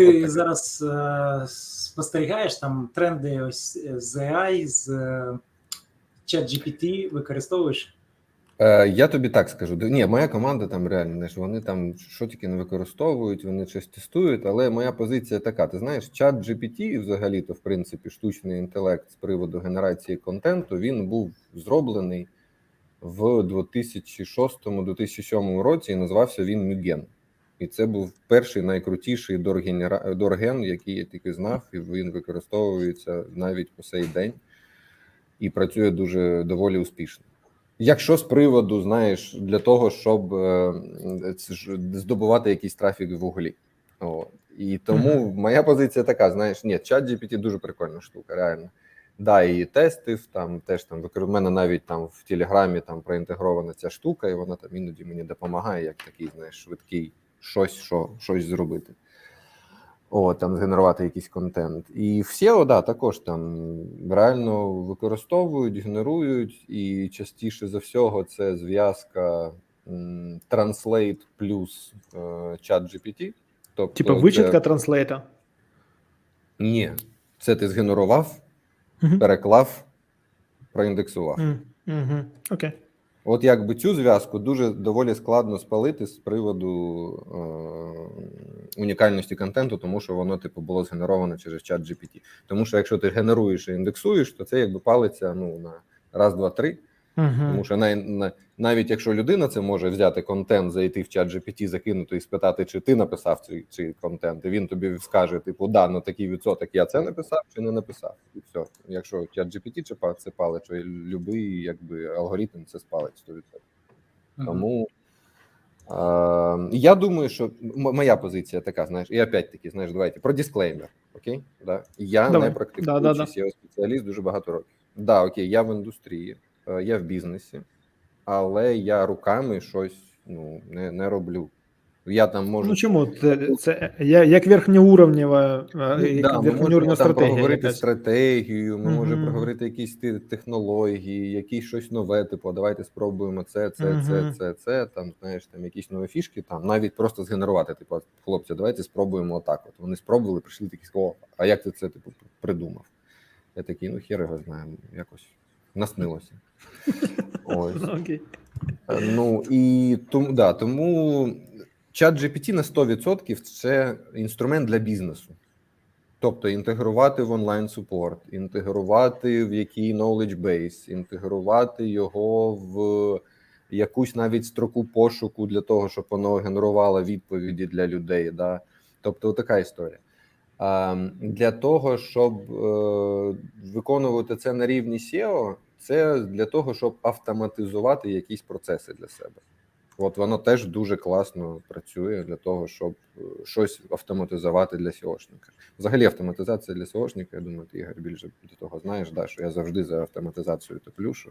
Ти зараз е, спостерігаєш там тренди ось з AI, з е, ChatGPT використовуєш? Е, я тобі так скажу. Ні, моя команда там реально знаєш, вони там що тільки не використовують, вони щось тестують. Але моя позиція така: ти знаєш, чат GPT, взагалі, то в принципі, штучний інтелект з приводу генерації контенту, він був зроблений в 2006-2007 році і назвався він Мюген. І це був перший найкрутіший дорген, який я тільки знав, і він використовується навіть по сей день і працює дуже доволі успішно. Якщо з приводу, знаєш, для того, щоб е, здобувати якийсь трафік в Гуглі. От. І тому моя позиція така: знаєш, ні, чат GPT дуже прикольна штука, реально. Да, і тестив, там теж там в мене навіть там в Телеграмі там проінтегрована ця штука, і вона там іноді мені допомагає, як такий, знаєш, швидкий щось, що, щось зробити. О, там згенерувати якийсь контент. І в SEO, да, також там реально використовують, генерують, і частіше за всього це зв'язка Translate плюс е, чат GPT. Тобто, Типа це- вичитка транслейта. Ні, це ти згенерував, переклав, проіндексував. М, мгм. Окей. От якби цю зв'язку дуже доволі складно спалити з приводу е, унікальності контенту, тому що воно типу було згенеровано через чат GPT. Тому що якщо ти генеруєш і індексуєш, то це якби палиться ну на раз, два, три. Тому Угу. що най, на, навіть якщо людина це може взяти контент, зайти в чат GPT, закинути і спитати, чи ти написав цей, цей контент, і він тобі скаже: типу, да, на такий відсоток я це написав чи не написав, і все. Якщо чат GPT чи це палить, то любий якби алгоритм це спалить 100%. Тому е, я думаю, що моя позиція така, знаєш, і опять таки, знаєш, давайте про дисклеймер. Окей, да я Давай. не практикуючий Да, да, да. SEO спеціаліст дуже багато років. Да, окей, я в індустрії, я в бізнесі, але я руками щось ну не, не роблю. Я там можу Ну чому? Це, це я- як верхньоуровнєва, е, Ну, да, верхньоуровнєва стратегія. проговорити якась. стратегію, ми можемо проговорити якісь технології, якісь щось нове, типу, давайте спробуємо це, це, це, це, це, там, знаєш, там якісь нові фішки, там, навіть просто згенерувати, типу, хлопці, давайте спробуємо отак. От вони спробували, прийшли такі, о, а як ти це, типу, придумав? Я такий, ну хер його знаю, якось наснилося. Ось. Ну, Окей. Е, Ну і тому да, тому чат GPT на 100% це інструмент для бізнесу. Тобто інтегрувати в онлайн супорт, інтегрувати в який knowledge base, інтегрувати його в якусь навіть строку пошуку для того, щоб воно генерувало відповіді для людей. Да? Тобто, така історія. А, для того, щоб е, виконувати це на рівні SEO, це для того, щоб автоматизувати якісь процеси для себе. От воно теж дуже класно працює для того, щоб е, щось автоматизувати для SEOшника. Взагалі, автоматизація для SEOшника, я думаю, ти Ігор більше до того знаєш, да, що я завжди за автоматизацію топлю, що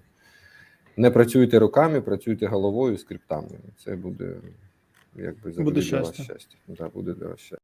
не працюйте руками, працюйте головою, скриптами. Це буде якби завжди Буде для вас щастя. щастя. Да, буде для вас щастя.